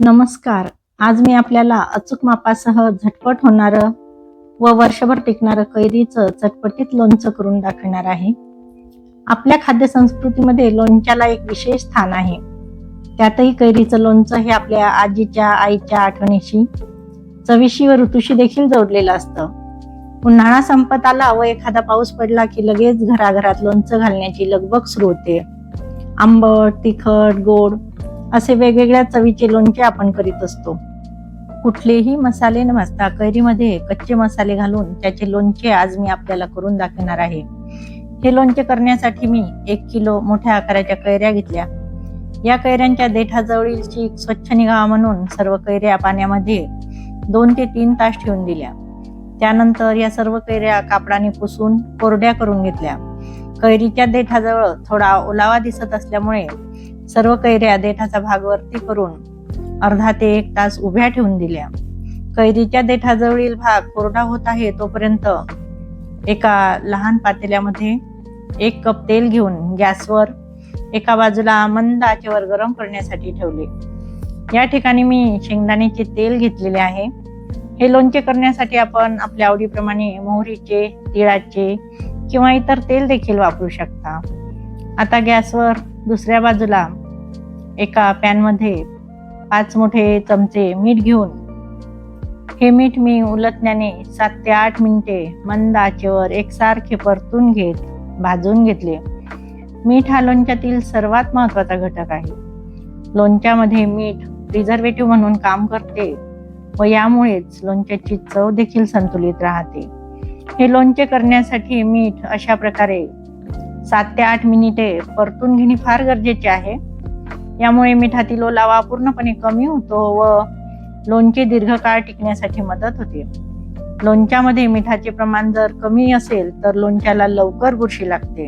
नमस्कार. आज मी आपल्याला अचूक मापासह झटपट होणारं व वर्षभर टिकणारं कैरीचं चटपटीत लोणचं करून दाखवणार आहे. आपल्या खाद्य संस्कृतीमध्ये लोणच्याला एक विशेष स्थान आहे. त्यातही कैरीचं लोणचं हे आपल्या आजीच्या आईच्या आठवणीशी चविशी व ऋतूशी देखील जोडलेलं असतं. उन्हाळा संपत आला व एखादा पाऊस पडला की लगेच घराघरात लोणचं घालण्याची लगबग सुरू होते. आंबट तिखट गोड असे वेगवेगळ्या चवीचे लोणचे आपण करीत असतो. कुठलेही मसाले न भाजता कैरीमध्ये कच्चे मसाले घालून त्याचे लोणचे आज मी आपल्याला करून दाखवणार आहे. हे लोणचे करण्यासाठी मी एक किलो मोठ्या आकाराच्या कैऱ्या घेतल्या. या कैऱ्यांच्या देठाजवळीलची स्वच्छ निघावा म्हणून सर्व कैऱ्या पाण्यामध्ये दोन ते तीन तास ठेवून दिल्या. त्यानंतर या सर्व कैऱ्या कापडाने पुसून कोरड्या करून घेतल्या. कैरीच्या देठाजवळ थोडा ओलावा दिसत असल्यामुळे सर्व कैऱ्या देठाचा भाग वरती करून अर्धा ते एक तास उभ्या ठेवून दिल्या. कैरीच्या देठाजवळील भाग कोरडा होत आहे तोपर्यंत एका लहान पातेल्यामध्ये एक कप तेल घेऊन गॅसवर एका बाजूला मंद आचेवर गरम करण्यासाठी ठेवले. या ठिकाणी मी शेंगदाण्याचे तेल घेतलेले आहे. हे लोणचे करण्यासाठी आपण आपल्या आवडीप्रमाणे मोहरीचे तिळाचे किंवा इतर तेल देखील वापरू शकता. आता गॅसवर दुसऱ्या बाजूला एका पॅनमध्ये पाच मोठे चमचे मीठ घेऊन हे मीठ मी उलटण्याने सात ते आठ मिनिटे मंद आचेवर एकसारखे परतून घेत भाजून घेतले. मीठ हा लोणच्यातील सर्वात महत्त्वाचा घटक आहे. लोणच्यामध्ये मीठ प्रिझर्वेटिव्ह म्हणून काम करते व यामुळेच लोणच्याची चव देखील संतुलित राहते. हे लोणचे करण्यासाठी मीठ अशा प्रकारे सात ते आठ मिनिटे परतून घेणे फार गरजेचे आहे. यामुळे मिठातील ओलावा पूर्णपणे कमी होतो व लोणचे दीर्घकाळ टिकण्यासाठी मदत होते. लोणच्यामध्ये मिठाचे प्रमाण जर कमी असेल तर लोणच्याला लवकर बुरशी लागते.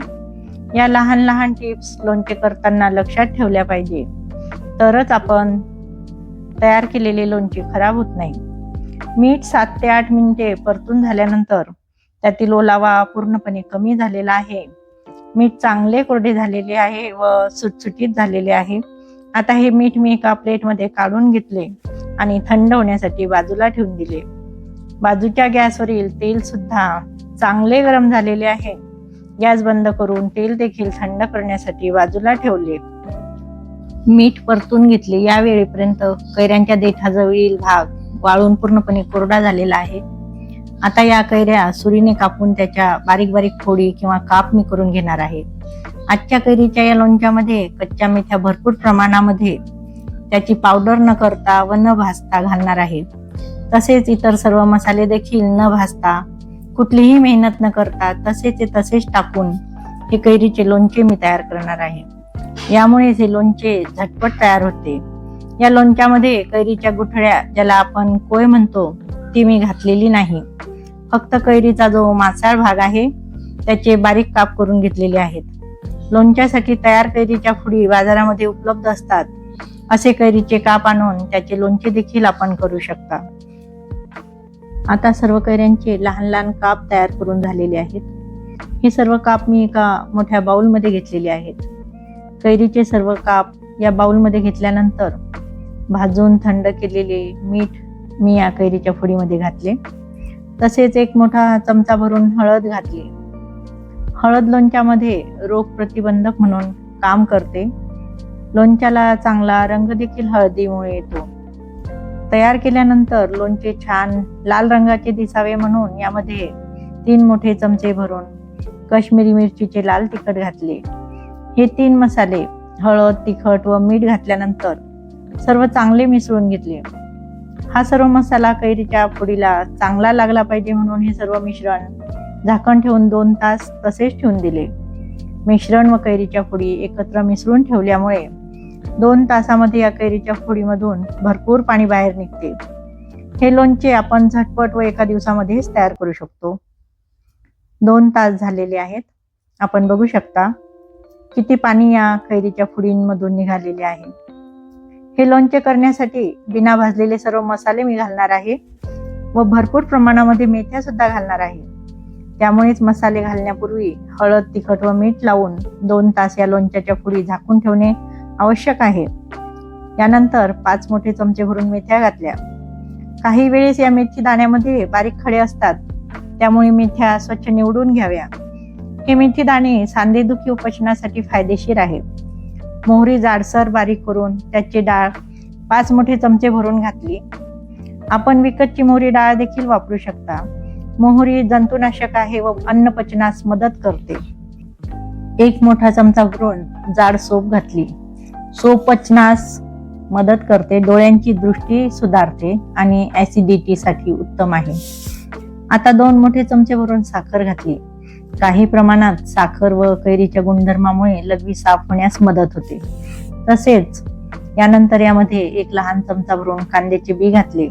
या लहान लहान टिप्स लोणचे करताना लक्षात ठेवल्या पाहिजे. तरच आपण तयार केलेले लोणचे खराब होत नाही. मीठ सात ते आठ मिनिटे परतून झाल्यानंतर त्यातील ओलावा पूर्णपणे कमी झालेला आहे. मीठ चांगले कोरडे झालेले आहे व सुटसुटीत झालेले आहे. आता हे मीठ मी एका प्लेटमध्ये काढून घेतले आणि थंड होण्यासाठी बाजूला ठेवून दिले. बाजूच्या गॅसवरील तेल सुद्धा चांगले गरम झालेले आहे. गॅस बंद करून तेल देखील थंड करण्यासाठी बाजूला ठेवले. मीठ परतून घेतले. या वेळेपर्यंत कैऱ्यांच्या देठाजवळील भाग वाळून पूर्णपणे कोरडा झालेला आहे. आता या कैऱ्या सुरीने कापून त्याच्या बारीक बारीक फोडी किंवा काप मी करून घेणार आहे. आजच्या कैरीच्या या लोणच्यामध्ये कच्च्या मेथ्या भरपूर प्रमाणामध्ये त्याची पावडर न करता व न भाजता घालणार आहे. तसेच इतर सर्व मसाले देखील न भाजता कुठलीही मेहनत न करता तसेच ते तसेच टाकून हे कैरीचे लोणचे मी तयार करणार आहे. यामुळे हे लोणचे झटपट तयार होते. या लोणच्यामध्ये कैरीच्या गुठळ्या ज्याला आपण कोय म्हणतो ती मी घातलेली नाही. फक्त कैरीचा जो मासाळ भाग आहे त्याचे बारीक काप करून घेतलेले आहेत. लोणच्यासाठी तयार कैरीच्या फुडी बाजारामध्ये उपलब्ध असतात. असे कैरीचे काप आणून त्याचे लोणचे देखील आपण करू शकता. आता सर्व कैऱ्यांचे लहान लहान काप तयार करून झालेले आहेत. हे सर्व काप मी एका मोठ्या बाउलमध्ये घेतलेले आहेत. कैरीचे सर्व काप या बाउलमध्ये घेतल्यानंतर भाजून थंड केलेले मीठ मी या कैरीच्या फुडीमध्ये घातले. तसेच एक मोठा चमचा भरून हळद घातली. हळद लोणच्यामध्ये रोग प्रतिबंधक म्हणून काम करते. लोणच्याला चांगला रंग देखील हळदीमुळे येतो. तयार केल्यानंतर लोणचे छान लाल रंगाचे दिसावे म्हणून यामध्ये तीन मोठे चमचे भरून काश्मीरी मिरचीचे लाल तिखट घातले. हे तीन मसाले हळद तिखट व मीठ घातल्यानंतर सर्व चांगले मिसळून घेतले. हा सर्व मसाला कैरीच्या पुडीला चांगला लागला पाहिजे म्हणून हे सर्व मिश्रण झाकण ठेवून दोन तास तसेच ठेवून दिले. मिश्रण व कैरीच्या फुडी एकत्र मिसळून ठेवल्यामुळे दोन तासामध्ये या कैरीच्या फुडीमधून भरपूर पाणी बाहेर निघते. हे लोणचे आपण झटपट व एका दिवसामध्येच तयार करू शकतो. दोन तास झालेले आहेत. आपण बघू शकता किती पाणी या कैरीच्या फुडींमधून निघालेले आहे. हे लोणचे करण्यासाठी बिना भाजलेले सर्व मसाले मी घालणार आहे व भरपूर प्रमाणामध्ये मेथ्या सुद्धा घालणार आहे. त्यामुळेच मसाले घालण्यापूर्वी हळद तिखट व मीठ लावून दोन तास या लोणच्याच्या फुडी झाकून ठेवणे आवश्यक आहे. यानंतर पाच मोठे चमचे भरून मेथ्या घातल्या. काही वेळेस या मेथी दाण्यामध्ये बारीक खडे असतात. त्यामुळे मेथ्या स्वच्छ निवडून घ्याव्या. हे मेथी दाणे सांधेदुखी उपचनासाठी फायदेशीर आहे. मोहरी जाडसर बारीक करून त्याची डाळ पाच मोठे चमचे भरून घातली. आपण विकतची मोहरी डाळ देखील वापरू शकता. मोहरी जंतुनाशक आहे व अन्न पचनास मदत करते. एक मोठा चमचा भरून जाड सोप घातली. सोप पचनास मदत करते डोळ्यांची दृष्टी सुधारते आणि ऍसिडिटी साठी उत्तम आहे. आता दोन मोठे चमचे भरून साखर घातली. काही प्रमाणात साखर व कैरीच्या गुणधर्मामुळे लघवी साफ होण्यास मदत होते. तसेच यानंतर यामध्ये एक लहान चमचा भरून कांद्याचे बी घातले.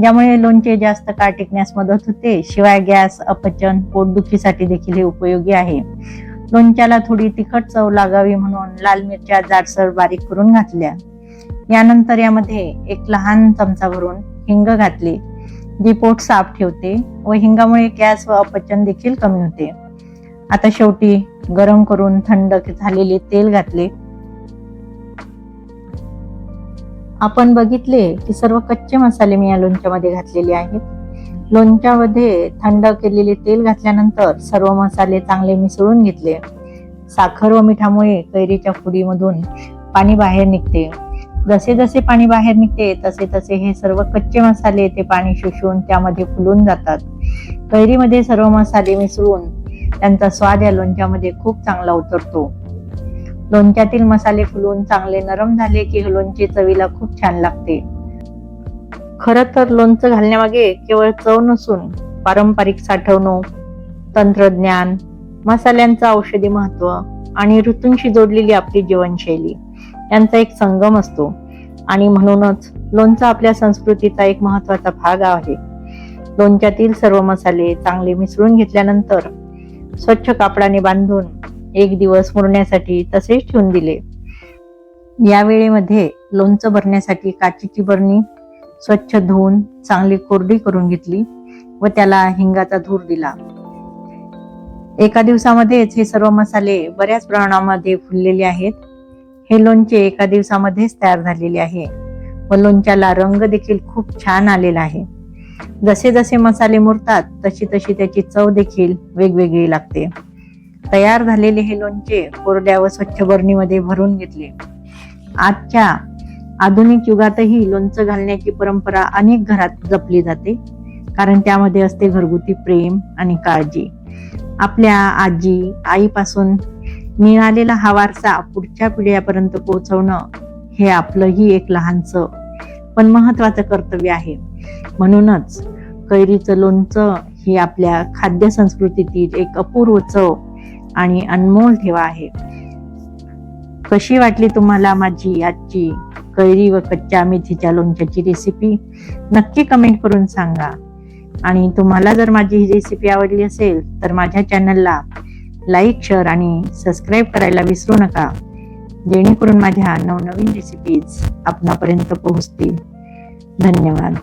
ज्यामुळे लोणचे जास्त काळ टिकण्यास मदत होते. शिवाय गॅस अपचन पोटदुखीसाठी देखील हे उपयोगी आहे. लोणच्याला थोडी तिखट चव लागावी म्हणून लाल मिरच्या जाडसर बारीक करून घातल्या. यानंतर यामध्ये एक लहान चमचा भरून हिंग घातली जी पोट साफ ठेवते व हिंगामुळे गॅस व अपचन देखील कमी होते. आता शेवटी गरम करून थंड झालेले तेल घातले. आपण बघितले की सर्व कच्चे मसाले मी या लोणच्यामध्ये घातलेले आहेत. लोणच्यामध्ये थंड केलेले तेल घातल्यानंतर सर्व मसाले चांगले मिसळून घेतले. साखर व मिठामुळे कैरीच्या फुडीमधून पाणी बाहेर निघते. जसे जसे पाणी बाहेर निघते तसे तसे हे सर्व कच्चे मसाले ते पाणी शोषून त्यामध्ये फुलून जातात. कैरीमध्ये सर्व मसाले मिसळून त्यांचा स्वाद या लोणच्यामध्ये खूप चांगला उतरतो. लोणच्यातील मसाले फुलून चांगले नरम झाले की लोणचे चवीला खूप छान लागते. खर तर लोणचं घालण्यामागे केवळ चव नसून पारंपरिक साठवणूक तंत्रज्ञान मसाल्यांचं औषधी महत्त्व आणि ऋतूंशी जोडलेली आपली जीवनशैली यांचा एक संगम असतो. आणि म्हणूनच लोणचं आपल्या संस्कृतीचा एक महत्त्वाचा भाग आहे. लोणच्यातील सर्व मसाले चांगले मिसळून घेतल्यानंतर स्वच्छ कापडाने बांधून एक दिवस मुरण्यासाठी तसेच ठेवून दिले. या वेळेमध्ये लोणचं भरण्यासाठी काचेची बरणी स्वच्छ धुवून चांगली कोरडी करून घेतली व त्याला हिंगाचा धूर दिला. एका दिवसामध्येच हे सर्व मसाले बऱ्याच प्रमाणामध्ये फुललेले आहेत. हे लोणचे एका दिवसामध्येच तयार झालेले आहे व लोणच्याला रंग देखील खूप छान आलेला आहे. जसे जसे मसाले मुरतात तशी तशी त्याची चव देखील वेगवेगळी लागते. तयार झालेले हे लोणचे कोरड्या व स्वच्छ बरणीमध्ये भरून घेतले. आजच्या आधुनिक युगातही लोणचं घालण्याची परंपरा अनेक घरात जपली जाते कारण त्यामध्ये असते घरगुती प्रेम आणि काळजी. आपल्या आजी आईपासून मिळालेला हा वारसा पुढच्या पिढ्यापर्यंत पोहोचवणं हे आपलंही एक लहानचं पण महत्वाचं कर्तव्य आहे. म्हणूनच कैरीचं लोणचं ही आपल्या खाद्य संस्कृतीतील एक अपूर्व चव आणि अनमोल ठेवा आहे. कशी वाटली तुम्हाला माझी आजची कैरी व कच्च्या मेथीच्या लोणच्याची रेसिपी नक्की कमेंट करून सांगा. आणि तुम्हाला जर माझी ही रेसिपी आवडली असेल तर माझ्या चॅनलला लाईक शेअर आणि सबस्क्राईब करायला विसरू नका. जेणेकरून माझ्या नवनवीन रेसिपीज आपणापर्यंत पोहोचतील. धन्यवाद.